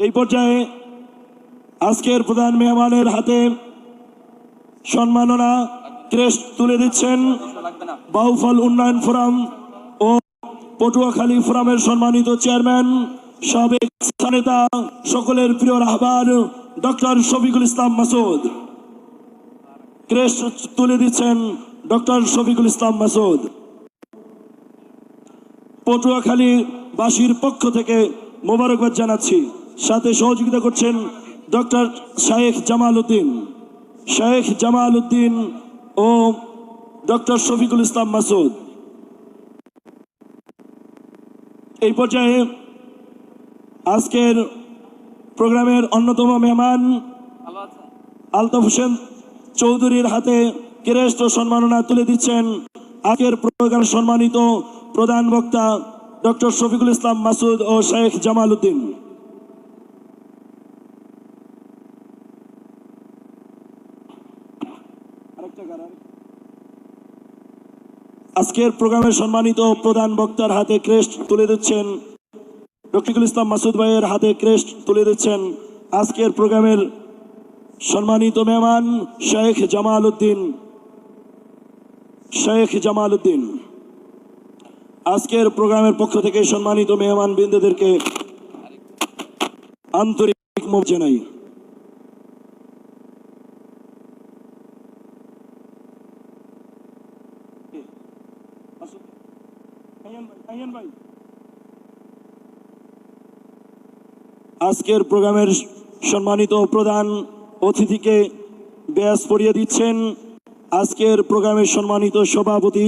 এই পর্যায়ে আজকের প্রধান মেহমানের হাতে সম্মাননা ক্রেস্ট তুলে দিচ্ছেন বাউফল উন্নয়ন ফোরাম ও পটুয়াখালী ফোরামের সম্মানিত চেয়ারম্যান, সাবেক নেতা সকলের প্রিয় রাহবার, ডক্টর শফিকুল ইসলাম মাসুদ। ক্রেস্ট তুলে দিচ্ছেন ডক্টর শফিকুল ইসলাম মাসুদ। পটুয়াখালী বাসীর পক্ষ থেকে মোবারকবাদ জানাচ্ছি। সাথে সহযোগিতা করছেন ডক্টর শায়েখ জামাল উদ্দিন শায়েখ জামাল উদ্দিন ও ডক্টর শফিকুল ইসলাম মাসুদ এই পর্যায়ে আজকের প্রোগ্রামের অন্যতম মেহমান আলতাফ হোসেন চৌধুরীর হাতে ক্রেষ্ট সম্মাননা তুলে দিচ্ছেন আজকের প্রোগ্রাম সম্মানিত প্রধান বক্তা ডক্টর শফিকুল ইসলাম মাসুদ ও শেখ জামাল উদ্দিন আজকের প্রোগ্রামের সম্মানিত প্রধান বক্তার হাতে ক্রেস্ট তুলে দিচ্ছেন রফিকুল ইসলাম মাসুদ ভাইয়ের হাতে ক্রেস্ট তুলে দিচ্ছেন আজকের প্রোগ্রামের সম্মানিত মেহমান শেখ জামাল উদ্দিন। শেখ জামাল উদ্দিন। আজকের প্রোগ্রামের পক্ষ থেকে সম্মানিত মেহমান বৃন্দদেরকে আন্তরিক মুখ জানাই। আজকের প্রোগ্রামের সম্মানিত প্রধান অতিথিকে ব্যাস পড়িয়ে দিচ্ছেন আজকের প্রোগ্রামের সম্মানিত সভাপতি